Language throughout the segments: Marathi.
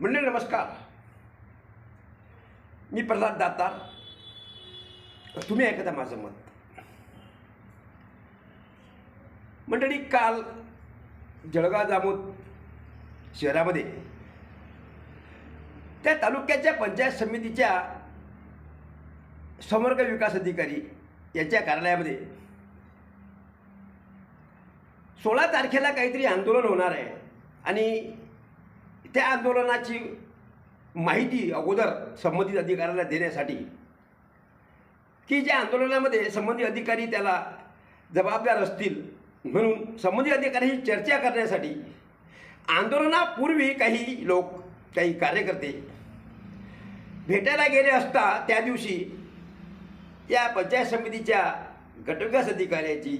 मंडळी नमस्कार. मी प्रल्हाद दातार. तुम्ही ऐकता माझं मत. मंडळी काल जळगाव जामोद शहरामध्ये त्या तालुक्याच्या पंचायत समितीच्या समर्ग विकास अधिकारी याच्या कार्यालयामध्ये सोळा तारखेला काहीतरी आंदोलन होणार आहे आणि त्या आंदोलनाची माहिती अगोदर संबंधित अधिकाऱ्याला देण्यासाठी की ज्या आंदोलनामध्ये संबंधित अधिकारी त्याला जबाबदार असतील म्हणून संबंधित अधिकाऱ्यांशी चर्चा करण्यासाठी आंदोलनापूर्वी काही लोक काही कार्यकर्ते भेटायला गेले असता त्या दिवशी या पंचायत समितीच्या गटविकास अधिकाऱ्याची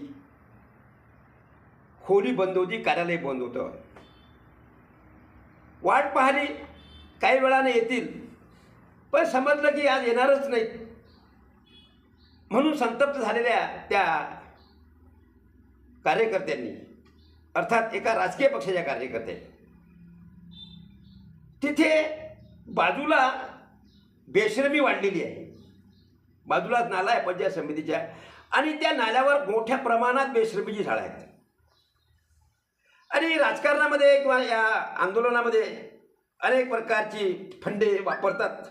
खोली बंद होती कार्यालय बंद होतं. वाट पाहिली काही वेळाने येतील. पण समजलं की आज येणारच नाहीत. म्हणून संतप्त झालेल्या त्या कार्यकर्त्यांनी अर्थात एका राजकीय पक्षाच्या कार्यकर्त्यांनी तिथे बाजूला बेशरमी वाढलेली आहे. बाजूलाच नाला आहे पंचायत समितीच्या आणि त्या नाल्यावर मोठ्या प्रमाणात बेशरमीची झाडं आहेत. आणि राजकारणामध्ये किंवा या आंदोलनामध्ये अनेक प्रकारची फंडे वापरतात.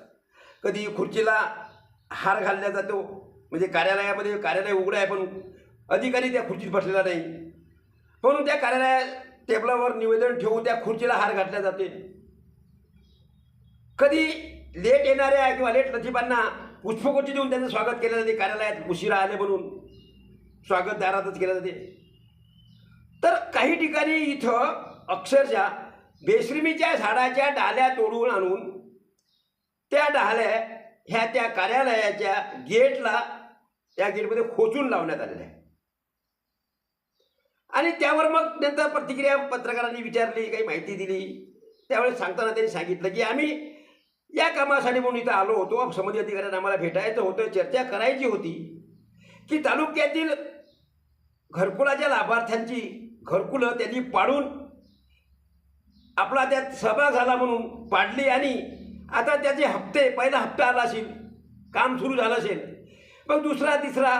कधी खुर्चीला हार घालला जातो. म्हणजे कार्यालयामध्ये कार्यालय उघडं आहे पण अधिकारी त्या खुर्चीत बसलेला नाही. म्हणून त्या कार्यालयात टेबलावर निवेदन ठेवून त्या खुर्चीला हार घातल्या जाते. कधी लेट येणाऱ्या किंवा लेट लतीफांना पुष्पगुच्छ देऊन त्यांचं स्वागत केलं जाते कार्यालयात उशिरा आले म्हणून. स्वागत दारातच केलं जाते. तर काही ठिकाणी इथं अक्षरशः बेशरमीच्या झाडाच्या डाल्या तोडून आणून त्या डाल्या ह्या त्या कार्यालयाच्या गेटला त्या गेटमध्ये खोचून लावण्यात आलेल्या आहे आणि त्यावर मग नंतर प्रतिक्रिया पत्रकारांनी विचारली काही माहिती दिली. त्यावेळेस सांगताना त्यांनी सांगितलं की आम्ही या कामासाठी म्हणून इथं आलो होतो. संबंधित अधिकाऱ्यांना आम्हाला भेटायचं होतं. चर्चा करायची होती की तालुक्यातील घरकुलाच्या लाभार्थ्यांची घरकुलं त्यांनी पाडून आपला त्यात सहभाग झाला म्हणून पाडली आणि आता त्याचे हप्ते पहिला हप्ता आला असेल काम सुरू झालं असेल. मग दुसरा तिसरा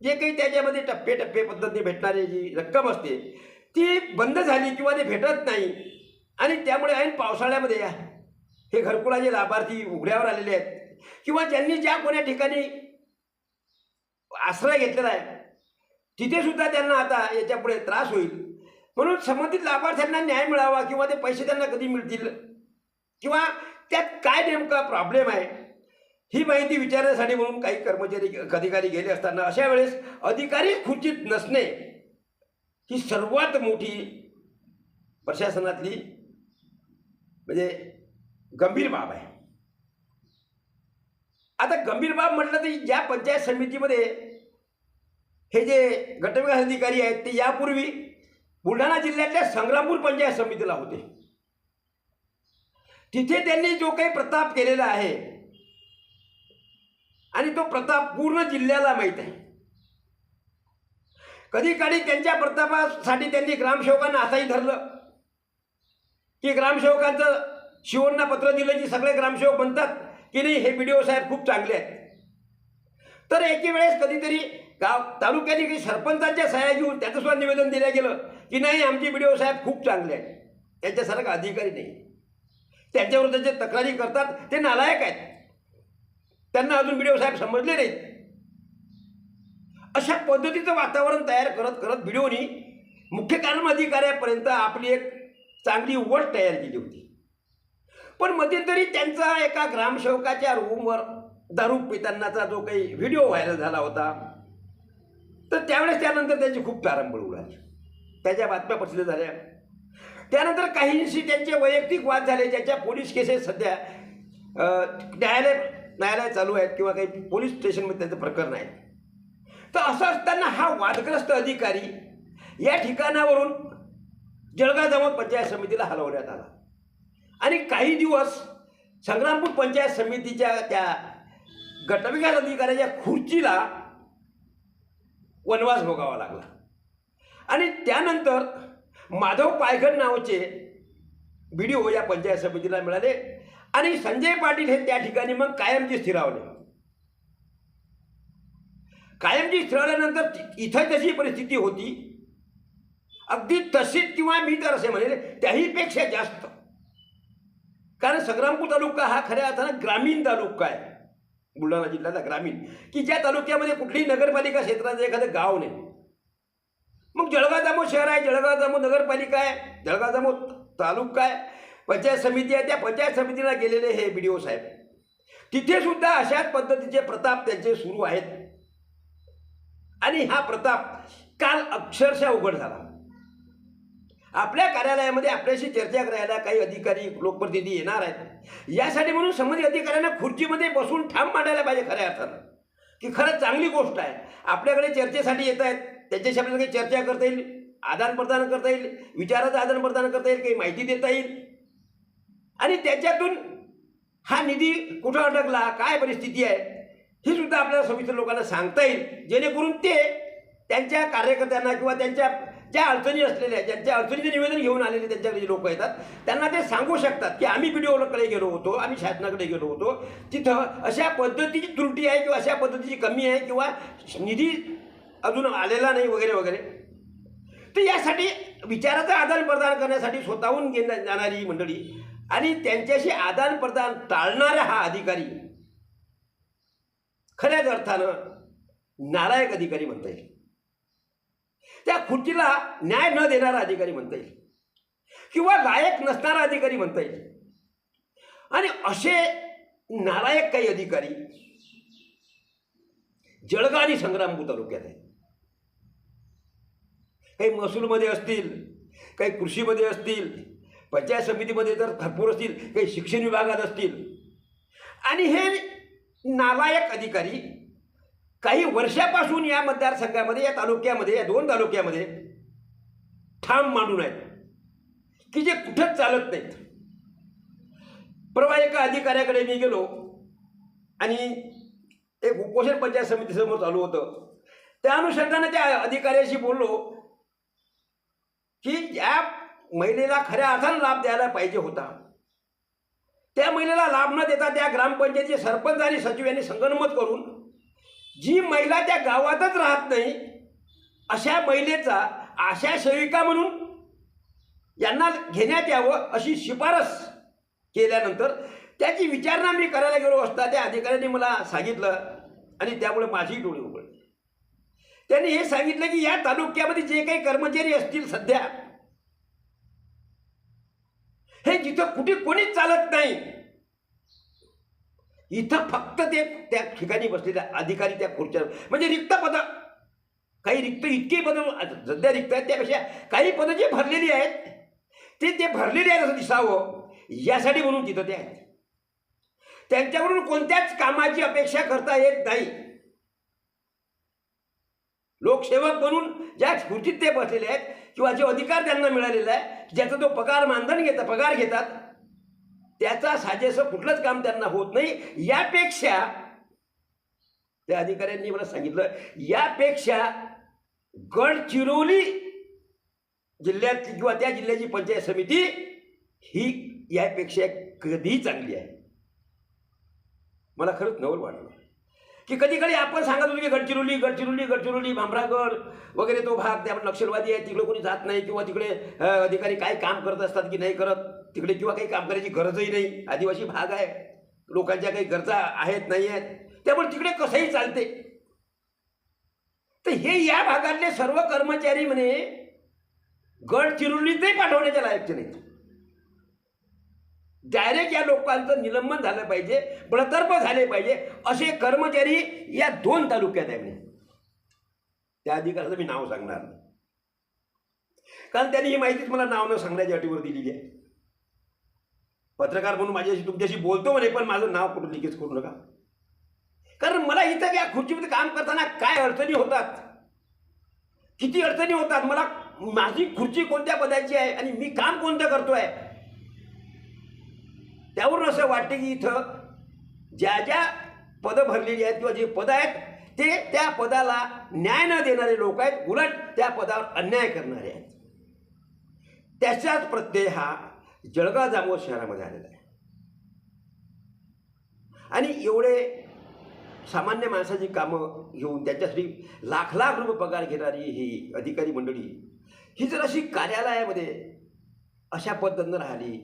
जे काही त्याच्यामध्ये टप्पे टप्पे पद्धतीने भेटणारी जी रक्कम असते ती बंद झाली किंवा ते भेटत नाही. आणि त्यामुळे ऐन पावसाळ्यामध्ये हे घरकुलाचे लाभार्थी उघड्यावर आलेले आहेत. किंवा ज्यांनी ज्या कोण्या ठिकाणी आश्रय घेतलेला आहे तिथे सुद्धा त्यांना आता याच्यापुढे त्रास होईल. म्हणून संबंधित लाभार्थ्यांना न्याय मिळावा किंवा ते पैसे त्यांना कधी मिळतील? किंवा त्यात काय नेमका प्रॉब्लेम आहे? ही माहिती विचारण्यासाठी म्हणून काही कर्मचारी अधिकारी गेले असताना अशा वेळेस अधिकारी खुचित नसणे ही सर्वात मोठी प्रशासनातली म्हणजे गंभीर बाब आहे. आता गंभीर बाब म्हटलं तरी ज्या पंचायत समितीमध्ये हे जे गटविकास अधिकारी आहेत ते यापूर्वी बुलढाणा जिल्ह्यातल्या संग्रामपूर पंचायत समितीला होते. तिथे त्यांनी जो काही प्रताप केलेला आहे आणि तो प्रताप पूर्ण जिल्ह्याला माहीत आहे. कधी काळी त्यांच्या प्रतापासाठी त्यांनी ग्रामसेवकांना असाही धरलं. की ग्रामसेवकांचं शिवण्णा पत्र दिलं की सगळे ग्रामसेवक म्हणतात की नाही हे बी साहेब खूप चांगले आहेत. तर एके वेळेस कधीतरी गाव तालुक्याने काही सरपंचांच्या सह्या घेऊन त्याचं सुद्धा निवेदन दिलं गेलं? की नाही आमचे बी साहेब खूप चांगले आहेत. त्यांच्यासारखा अधिकारी नाही. त्यांच्यावर जे तक्रारी करतात ते नालायक आहेत. त्यांना अजून बी साहेब समजले नाहीत. अशा पद्धतीचं वातावरण तयार करत करत बिडिओनी मुख्य कारण अधिकाऱ्यापर्यंत आपली एक चांगली वट तयार केली होती. पण मध्यंतरी त्यांचा एका ग्रामसेवकाच्या रूमवर दारू पितांनाचा जो काही व्हिडिओ व्हायरल झाला होता तर त्यावेळेस त्यानंतर त्यांची खूप तारंबळ उडाली. त्याच्या बातम्या पसल्या झाल्या. त्यानंतर काहींशी त्यांचे वैयक्तिक वाद झाले ज्याच्या पोलीस केसेस सध्या न्यायालय न्यायालय चालू आहेत किंवा काही पोलीस स्टेशनमध्ये त्यांचं प्रकरण आहे. तर असं असताना हा वादग्रस्त अधिकारी या ठिकाणावरून जळगाव जामोद पंचायत समितीला हलवण्यात आला. आणि काही दिवस संग्रामपूर पंचायत समितीच्या त्या गटविकास अधिकाऱ्याच्या खुर्चीला वनवास भोगावा लागला. आणि त्यानंतर माधव पायघड नावाचे बी डी ओ या पंचायत समितीला मिळाले आणि संजय पाटील हे त्या ठिकाणी मग कायमचे स्थिरावले. कायमची स्थिरावल्यानंतर इथं जशी परिस्थिती होती अगदी तशीच किंवा मी तर असे म्हणेल त्याहीपेक्षा जास्त. कारण संग्रामपूर तालुका हा खऱ्या अर्थानं ग्रामीण तालुका आहे. बुलढाणा जिल्ह्याला ग्रामीण की ज्या तालुक्यामध्ये कुठलीही नगरपालिका क्षेत्राचं एखादं गाव नाही. मग जळगाव जामोद शहर आहे जळगाव जामोद नगरपालिका आहे जळगाव जामोद तालुका आहे पंचायत समिती आहे त्या पंचायत समितीला गेलेले हे बी डी ओ साहेब. तिथे सुद्धा अशाच पद्धतीचे प्रताप त्यांचे सुरू आहेत. आणि हा प्रताप काल अक्षरशः उघड झाला. आपल्या कार्यालयामध्ये आपल्याशी चर्चा करायला काही अधिकारी लोकप्रतिनिधी येणार आहेत. यासाठी म्हणून संबंधित अधिकाऱ्यांना खुर्चीमध्ये बसून ठाम मांडायला पाहिजे खऱ्या अर्थानं. की खरंच चांगली गोष्ट आहे. आपल्याकडे चर्चेसाठी येत आहेत. त्यांच्याशी आपल्याला काही चर्चा करता येईल आदानप्रदान करता येईल विचाराचं आदानप्रदान करता येईल काही माहिती देता येईल. आणि त्याच्यातून हा निधी कुठं अडकला काय परिस्थिती आहे हे सुद्धा आपल्याला सविस्तर लोकांना सांगता येईल. जेणेकरून ते त्यांच्या कार्यकर्त्यांना किंवा त्यांच्या ज्या अडचणी असलेल्या ज्यांच्या अडचणीचे निवेदन घेऊन आलेले त्यांच्याकडे जे लोक येतात. त्यांना ते सांगू शकतात की आम्ही व्हिडिओकडे गेलो होतो आम्ही शासनाकडे गेलो होतो. तिथं अशा पद्धतीची त्रुटी आहे किंवा अशा पद्धतीची कमी आहे किंवा निधी अजून आलेला नाही वगैरे वगैरे. तर यासाठी विचाराचं आदान प्रदान करण्यासाठी स्वतःहून गेल्या जाणारी मंडळी आणि त्यांच्याशी आदान प्रदान टाळणारा हा अधिकारी खऱ्याच अर्थानं नालायक अधिकारी म्हणता येईल. त्या खुर्चीला न्याय न देणारा अधिकारी म्हणता येईल. किंवा लायक नसणारा अधिकारी म्हणता येईल. आणि असे नालायक काही अधिकारी जळगाव आणि संग्रामपूर तालुक्यात आहेत. काही महसूलमध्ये असतील काही कृषीमध्ये असतील पंचायत समितीमध्ये तर भरपूर असतील काही शिक्षण विभागात असतील. आणि हे नालायक अधिकारी काही वर्षापासून या मतदारसंघामध्ये या तालुक्यामध्ये या दोन तालुक्यामध्ये ठाम मांडून आहेत. की जे कुठंच चालत नाहीत. परवा एका अधिकाऱ्याकडे मी गेलो आणि एक उपोषण पंचायत समितीसमोर चालू होतं. त्या अनुषंगाने त्या अधिकाऱ्याशी बोललो की ज्या महिलेला खऱ्या अर्थानं लाभ द्यायला पाहिजे होता. त्या महिलेला लाभ न देता त्या ग्रामपंचायतीचे सरपंच आणि सचिव यांनी संगनमत करून जी महिला त्या गावातच राहत नाही अशा महिलेचा आशा सेविका म्हणून यांना घेण्यात यावं अशी शिफारस केल्यानंतर त्याची विचारणा मी करायला गेलो असता त्या अधिकाऱ्यांनी मला सांगितलं आणि त्यामुळे माझी डोळे उघडली. त्यांनी हे सांगितलं की या तालुक्यामध्ये जे काही कर्मचारी असतील सध्या हे जिथं कुठे कोणीच चालत नाही इथं फक्त ते त्या ठिकाणी बसलेले अधिकारी त्या खुर्च्यावर म्हणजे रिक्त पदं. काही रिक्त इतकी पद सध्या रिक्त आहेत त्यापेक्षा काही पदं जी भरलेली आहेत ते ते भरलेले आहेत असं दिसावं. यासाठी म्हणून तिथं ते आहेत. त्यांच्याकडून कोणत्याच कामाची अपेक्षा करता येत नाही. लोकसेवक म्हणून ज्या खुर्चीत ते बसलेले आहेत किंवा जो अधिकार त्यांना मिळालेला आहे ज्याचा तो पगार मानधन घेतात पगार घेतात त्याचा साजेसं कुठलंच काम त्यांना होत नाही. यापेक्षा त्या अधिकाऱ्यांनी मला सांगितलं यापेक्षा गडचिरोली जिल्ह्यातली किंवा त्या जिल्ह्याची पंचायत समिती ही यापेक्षा कधीही चांगली आहे. मला खरंच नवल वाटलं. की कधी कधी आपण सांगत होतो की गडचिरोली गडचिरोली गडचिरोली भामरागड वगैरे तो भाग त्यामध्ये नक्षलवादी आहे तिकडे कोणी जात नाही किंवा तिकडे अधिकारी काय काम करत असतात की नाही करत. तिकडे किंवा काही काम करायची गरजही नाही. आदिवासी भाग आहे. लोकांच्या काही गरजा आहेत नाही आहेत. त्यामुळे तिकडे कसंही चालते. तर हे या भागातले सर्व कर्मचारी म्हणे गडचिरोलीतही पाठवण्याच्या लायकचे नाहीत. डायरेक्ट या लोकांचं निलंबन झालं पाहिजे बळतर्फ झाले पाहिजे असे कर्मचारी या दोन तालुक्यात आहे म्हणे. त्या अधिकाऱ्याचं मी नाव सांगणार नाही. कारण त्यांनी ही माहितीच मला नाव न सांगण्याच्या अटीवर दिलेली आहे. पत्रकार म्हणून माझ्याशी तुमच्याशी बोलतो म्हणे पण माझं नाव कुठं लिकेज करू नका. कारण मला इथं या खुर्चीमध्ये काम करताना काय अडचणी होतात? किती अडचणी होतात? मला माझी खुर्ची कोणत्या पदाची आहे आणि मी काम कोणतं करतोय? त्यावरून असं वाटते की इथं ज्या ज्या पदं भरलेली आहेत किंवा जे पदं आहेत ते त्या पदाला न्याय न देणारे लोक आहेत उलट त्या पदावर अन्याय करणारे आहेत. त्याचाच प्रत्यय हा जळगाव जामोद शहरामध्ये आलेला आहे. आणि एवढे सामान्य माणसाची कामं घेऊन त्याच्यासाठी लाख लाख रुपये पगार घेणारी ही अधिकारी मंडळी ही जर अशी कार्यालयामध्ये अशा पद्धतीनं राहिली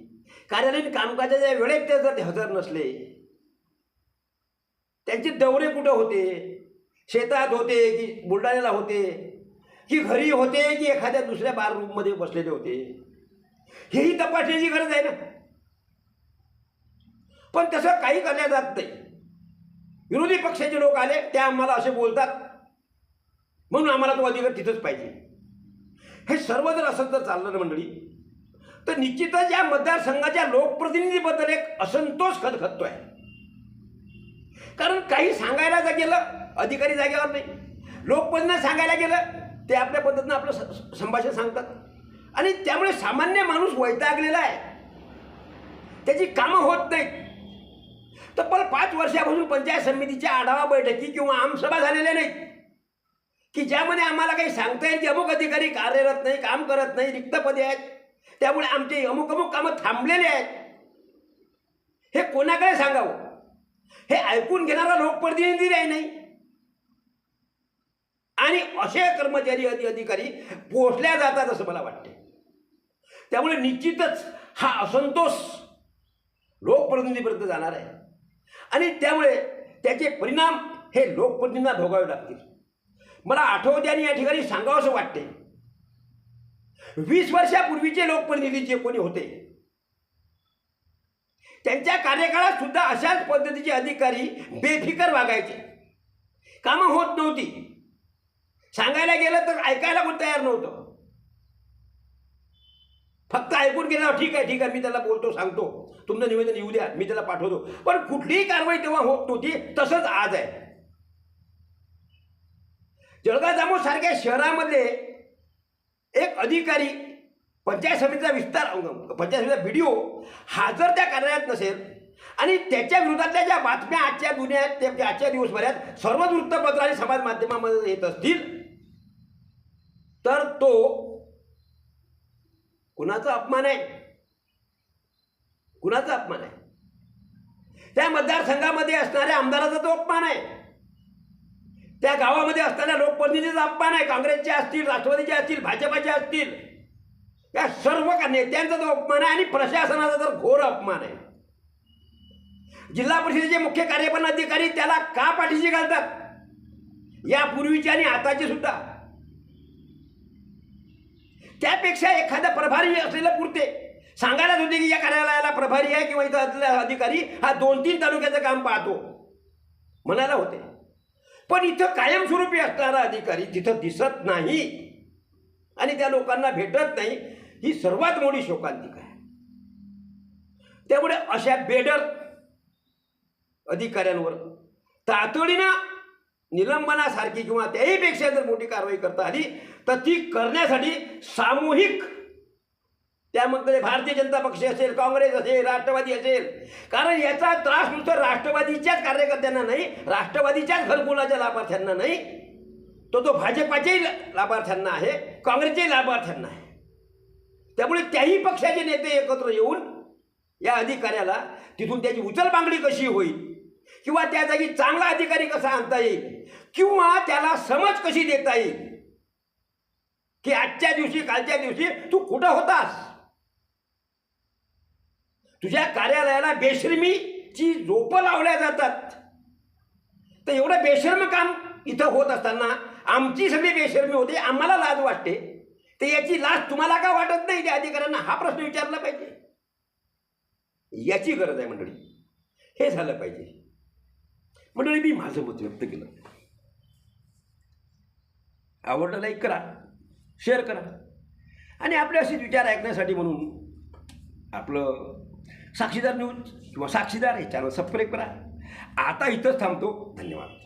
कार्यालयीन कामकाजाच्या वेळेत ते जर हजर नसले त्यांचे दौरे कुठं होते? शेतात होते की बुलढाण्याला होते? की घरी होते की एखाद्या दुसऱ्या बार रूममध्ये बसलेले होते? हेही तपासण्याची गरज आहे ना? पण तसं काही करण्यात जात नाही. विरोधी पक्षाचे लोक आले ते आम्हाला असे बोलतात. म्हणून आम्हाला तो अधिकार तिथंच पाहिजे. हे सर्व जर असं जर चाललं ना मंडळी तर निश्चितच या मतदारसंघाच्या लोकप्रतिनिधीबद्दल एक असंतोष खतखततोय कारण काही सांगायला जा गेलं अधिकारी जागेवर नाही. लोकप्रतिनिधी सांगायला गेलं ते आपल्या पद्धतीनं आपलं स- संभाषण सांगतात. आणि त्यामुळे सामान्य माणूस वैतागलेला आहे. त्याची कामं होत नाहीत. तब्बल पाच वर्षापासून पंचायत समितीच्या आढावा बैठकी किंवा आमसभा झालेल्या नाहीत. की ज्यामध्ये आम्हाला काही सांगता येईल की अमुक अधिकारी कार्यरत नाही काम करत नाही रिक्त पदे आहेत. त्यामुळे आमचे अमुक अमुक कामं थांबलेले आहेत. हे कोणाकडे सांगावं? हे ऐकून घेणारा लोकप्रतिनिधी नाही. नाही आणि असे कर्मचारी अधिकारी पोचल्या जातात असं मला वाटते त्यामुळे निश्चितच हा असंतोष लोकप्रतिनिधीपर्यंत जाणार आहे. आणि त्यामुळे त्याचे परिणाम हे लोकप्रतिनिधींना भोगावे लागतील. मला आठवते आणि या ठिकाणी सांगावं असं वाटते वीस वर्षापूर्वीचे लोकप्रतिनिधी जे कोणी होते त्यांच्या कार्यकाळात सुद्धा अशाच पद्धतीचे अधिकारी बेफिकर वागायचे. कामं होत नव्हती. सांगायला गेलं तर ऐकायला कोण तयार नव्हतं. फक्त ऐकून गेलं ठीक आहे ठीक आहे मी त्याला बोलतो सांगतो. तुमचं निवेदन येऊ द्या मी त्याला पाठवतो. पण कुठलीही कारवाई तेव्हा होत नव्हती तसंच आज आहे. जळगाव जामोद सारख्या शहरामध्ये एक अधिकारी पंचायत समितीचा विस्तार पंचायत समितीचा व्हिडिओ हजर त्या कार्यालयात नसेल आणि त्याच्या विरोधातल्या ज्या बातम्या आजच्या दुनियात ते म्हणजे आजच्या दिवसभरात सर्व वृत्तपत्र आणि समाज माध्यमामध्ये येत असतील तर तो कुणाचा अपमान आहे? कुणाचा अपमान आहे? त्या मतदारसंघामध्ये असणाऱ्या आमदाराचा तो अपमान आहे. त्या गावामध्ये असणाऱ्या लोकप्रतिनिधीचा अपमान आहे. काँग्रेसचे असतील राष्ट्रवादीचे असतील भाजपाचे असतील. या सर्व नेत्यांचा जो अपमान आहे आणि प्रशासनाचा तर घोर अपमान आहे. जिल्हा परिषदेचे मुख्य कार्यपालन अधिकारी त्याला का पाठीशी घालतात? यापूर्वीचे आणि आताचे सुद्धा. त्यापेक्षा एखादा प्रभारी असलेला पुरते. सांगायलाच होते की या कार्यालयाला प्रभारी आहे किंवा इथं अधिकारी हा दोन तीन तालुक्याचं काम पाहतो. म्हणायला होते. पण इथं कायमस्वरूपी असणारा अधिकारी तिथं दिसत नाही. आणि त्या लोकांना भेटत नाही. ही सर्वात मोठी शोकांतिका आहे. त्यामुळे अशा बेडर अधिकाऱ्यांवर तातडीनं निलंबनासारखी किंवा त्याहीपेक्षा जर मोठी कारवाई करता आली तर ती करण्यासाठी सामूहिक. त्यामध्ये भारतीय जनता पक्ष असेल काँग्रेस असेल राष्ट्रवादी असेल. कारण याचा त्रास नुसतं राष्ट्रवादीच्याच कार्यकर्त्यांना नाही राष्ट्रवादीच्याच घरकुलाच्या लाभार्थ्यांना नाही. तो तो भाजपाच्याही लाभार्थ्यांना आहे काँग्रेसच्याही लाभार्थ्यांना आहे. त्यामुळे त्याही पक्षाचे नेते एकत्र येऊन या अधिकाऱ्याला तिथून त्याची उचलबांगडी कशी होईल? किंवा त्या जागी चांगला अधिकारी कसा आणता येईल? किंवा त्याला समज कशी देता येईल? की आजच्या दिवशी कालच्या दिवशी तू कुठं होतास? तुझ्या कार्यालयाला बेशर्मीची झोपं लावल्या जातात. तर एवढं बेशर्म काम इथं होत असताना आमची सगळी बेशर्मी होते आम्हाला लाज वाटते. तर याची लाज तुम्हाला का वाटत नाही? त्या अधिकाऱ्यांना हा प्रश्न विचारला पाहिजे. याची गरज आहे मंडळी. हे झालं पाहिजे. मंडळी मी माझं मत व्यक्त केलं. आवडलं लाईक करा. शेअर करा. आणि आपले असेच विचार ऐकण्यासाठी म्हणून आपलं साक्षीदार न्यूज किंवा साक्षीदार हे चॅनल सबस्क्राईब करा. आता इथंच थांबतो. धन्यवाद.